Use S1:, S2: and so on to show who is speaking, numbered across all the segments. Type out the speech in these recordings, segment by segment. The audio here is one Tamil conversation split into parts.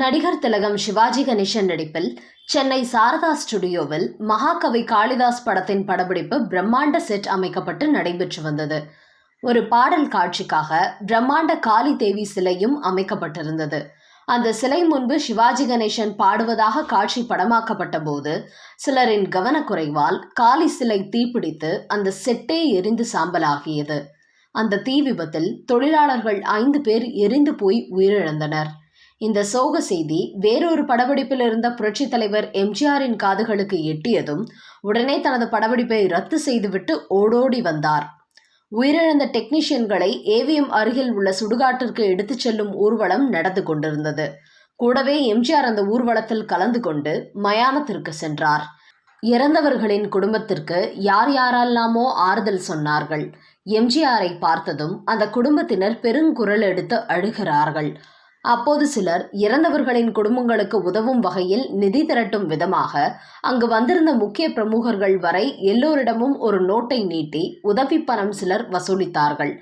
S1: நடிகர் திலகம் சிவாஜி கணேசன் நடிப்பில் சென்னை சாரதா ஸ்டுடியோவில் மகாகவி காளிதாஸ் படத்தின் படப்பிடிப்பு பிரம்மாண்ட செட் அமைக்கப்பட்டு நடைபெற்று வந்தது. ஒரு பாடல் காட்சிக்காக பிரம்மாண்ட காளி தேவி சிலையும் அமைக்கப்பட்டிருந்தது. அந்த சிலை முன்பு சிவாஜி கணேசன் பாடுவதாக காட்சி படமாக்கப்பட்ட போது சிலரின் கவனக்குறைவால் காளி சிலை தீப்பிடித்து அந்த செட்டே எரிந்து சாம்பலாகியது. அந்த தீ விபத்தில் தொழிலாளர்கள் ஐந்து பேர் எரிந்து போய் உயிரிழந்தனர். இந்த சோக செய்தி வேறொரு படப்பிடிப்பில் இருந்த புரட்சித் தலைவர் எம்ஜிஆரின் காதுகளுக்கு எட்டியதும் உடனே தனது படப்பிடிப்பை ரத்து செய்துவிட்டு ஓடோடி வந்தார். உயிரிழந்த டெக்னீஷியன்களை ஏவிஎம் அருகில் உள்ள சுடுகாட்டிற்கு எடுத்துச் செல்லும் ஊர்வலம் நடந்து கொண்டிருந்தது. கூடவே எம்ஜிஆர் அந்த ஊர்வலத்தில் கலந்து கொண்டு மயானத்திற்கு சென்றார். இறந்தவர்களின் குடும்பத்திற்கு யார் யாரெல்லாமோ ஆறுதல் சொன்னார்கள். எம்ஜிஆரை பார்த்ததும் அந்த குடும்பத்தினர் பெருங்குரல் எடுத்து அழுகிறார்கள். அப்போது சிலர் இறந்தவர்களின் குடும்பங்களுக்கு உதவும் வகையில் நிதி திரட்டும் விதமாக அங்கு வந்திருந்த முக்கிய பிரமுகர்கள் வரை எல்லோரிடமும் ஒரு நோட்டை நீட்டி உதவி பணம் சிலர் வசூலித்தார்கள்.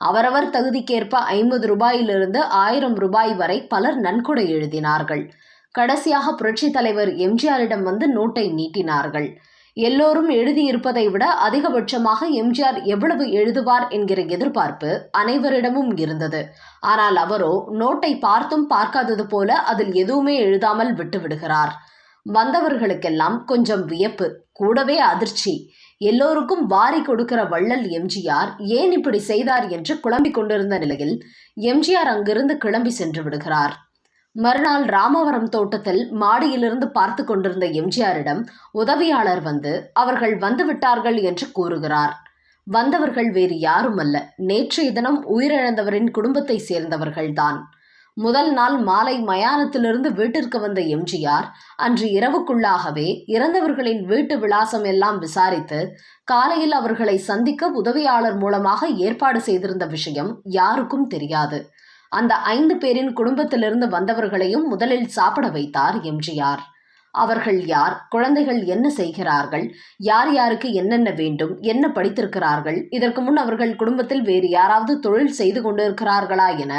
S1: அவரவர் தகுதிக்கேற்ப ஐம்பது ரூபாயிலிருந்து ஆயிரம் ரூபாய் வரை பலர் நன்கொடை எழுதினார்கள். கடைசியாக புரட்சித் தலைவர் எம்ஜிஆரிடம் வந்து நோட்டை நீட்டினார்கள். எல்லோரும் எழுதியிருப்பதை விட அதிகபட்சமாக எம்ஜிஆர் எவ்வளவு எழுதுவார் என்கிற எதிர்பார்ப்பு அனைவரிடமும் இருந்தது. ஆனால் அவரோ நோட்டை பார்த்தும் பார்க்காதது போல அதில் எதுவுமே எழுதாமல் விட்டுவிடுகிறார் வந்தவர்களுக்கெல்லாம் கொஞ்சம் வியப்பு கூடவே அதிர்ச்சி. எல்லோருக்கும் வாரி கொடுக்கிற வள்ளல் எம்ஜிஆர் ஏன் இப்படி செய்தார் என்று குழம்பிக் கொண்டிருந்த நிலையில் எம்ஜிஆர் அங்கிருந்து கிளம்பி சென்று விடுகிறார். மறுநாள் ராமவரம் தோட்டத்தில் மாடியிலிருந்து பார்த்து கொண்டிருந்த எம்ஜிஆரிடம் உதவியாளர் வந்து அவர்கள் வந்து விட்டார்கள் என்று கூறுகிறார். வந்தவர்கள் வேறு யாரும் அல்ல நேற்றைய தினம் உயிரிழந்தவரின் குடும்பத்தை சேர்ந்தவர்கள்தான். முதல் நாள் மாலை மயானத்திலிருந்து வீட்டிற்கு வந்த எம்ஜிஆர் அன்று இரவுக்குள்ளாகவே இறந்தவர்களின் வீட்டு விலாசம் எல்லாம் விசாரித்து காலையில் அவர்களை சந்திக்க உதவியாளர் மூலமாக ஏற்பாடு செய்திருந்த விஷயம் யாருக்கும் தெரியாது. அந்த ஐந்து பேரின் குடும்பத்திலிருந்து வந்தவர்களையும் முதலில் சாப்பிட வைத்தார் எம்ஜிஆர். அவர்கள் யார் குழந்தைகள் என்ன செய்கிறார்கள் யார் யாருக்கு என்னென்ன வேண்டும் என்ன படித்திருக்கிறார்கள் இதற்கு முன் அவர்கள் குடும்பத்தில் வேறு யாராவது தொழில் செய்து கொண்டிருக்கிறார்களா என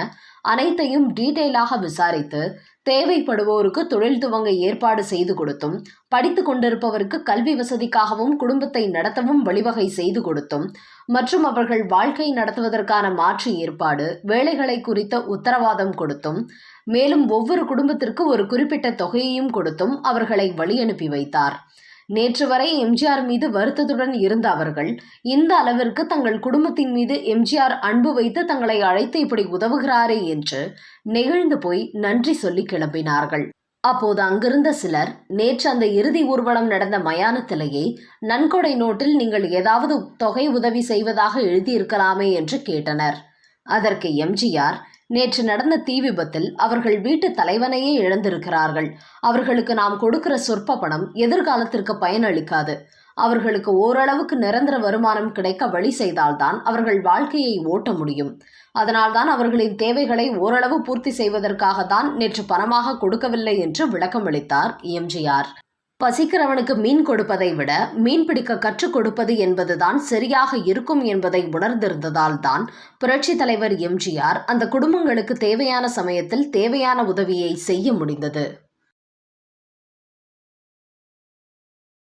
S1: அனைத்தையும் டீட்டெயிலாக விசாரித்து தேவைப்படுவோருக்கு தொழில் துவங்க ஏற்பாடு செய்து கொடுத்தும் படித்து கொண்டிருப்பவருக்கு கல்வி வசதிக்காகவும் குடும்பத்தை நடத்தவும் வழிவகை செய்து கொடுத்தும் மற்றும் அவர்கள் வாழ்க்கை நடத்துவதற்கான மாற்று ஏற்பாடு வேலைகளை குறித்த உத்தரவாதம் கொடுத்தும் மேலும் ஒவ்வொரு குடும்பத்திற்கு ஒரு குறிப்பிட்ட தொகையையும் கொடுத்தும் அவர்களை வழியனுப்பி வைத்தார். நேற்று வரை எம்ஜிஆர் மீது வருத்தத்துடன் இருந்த அவர்கள் இந்த அளவிற்கு தங்கள் குடும்பத்தின் மீது எம்ஜிஆர் அன்பு வைத்து தங்களை அழைத்து இப்படி உதவுகிறாரே என்று நெகிழ்ந்து போய் நன்றி சொல்லி கிளம்பினார்கள். அப்போது அங்கிருந்த சிலர் நேற்று அந்த இறுதி ஊர்வலம் நடந்த மயானத்திலேயே நன்கொடை நோட்டில் நீங்கள் ஏதாவது தொகை உதவி செய்வதாக எழுதியிருக்கலாமே என்று கேட்டனர். அதற்கு எம்ஜிஆர் நேற்று நடந்த தீ விபத்தில் அவர்கள் வீட்டு தலைவனையே இழந்திருக்கிறார்கள். அவர்களுக்கு நாம் கொடுக்கிற சொற்ப பணம் எதிர்காலத்திற்கு பயனளிக்காது. அவர்களுக்கு ஓரளவுக்கு நிரந்தர வருமானம் கிடைக்க வழி செய்தால்தான் அவர்கள் வாழ்க்கையை ஓட்ட முடியும். அதனால்தான் அவர்களின் தேவைகளை ஓரளவு பூர்த்தி செய்வதற்காகத்தான் நேற்று பணமாக கொடுக்கவில்லை என்று விளக்கமளித்தார் எம்ஜிஆர் பசிக்கிறவனுக்கு மீன் கொடுப்பதை விட மீன் பிடிக்க கற்றுக் கொடுப்பது என்பதுதான் சரியாக இருக்கும் என்பதை உணர்ந்திருந்ததால் தான் புரட்சி தலைவர் எம்ஜிஆர் அந்த குடும்பங்களுக்கு தேவையான சமயத்தில் தேவையான உதவியை செய்ய முடிந்தது.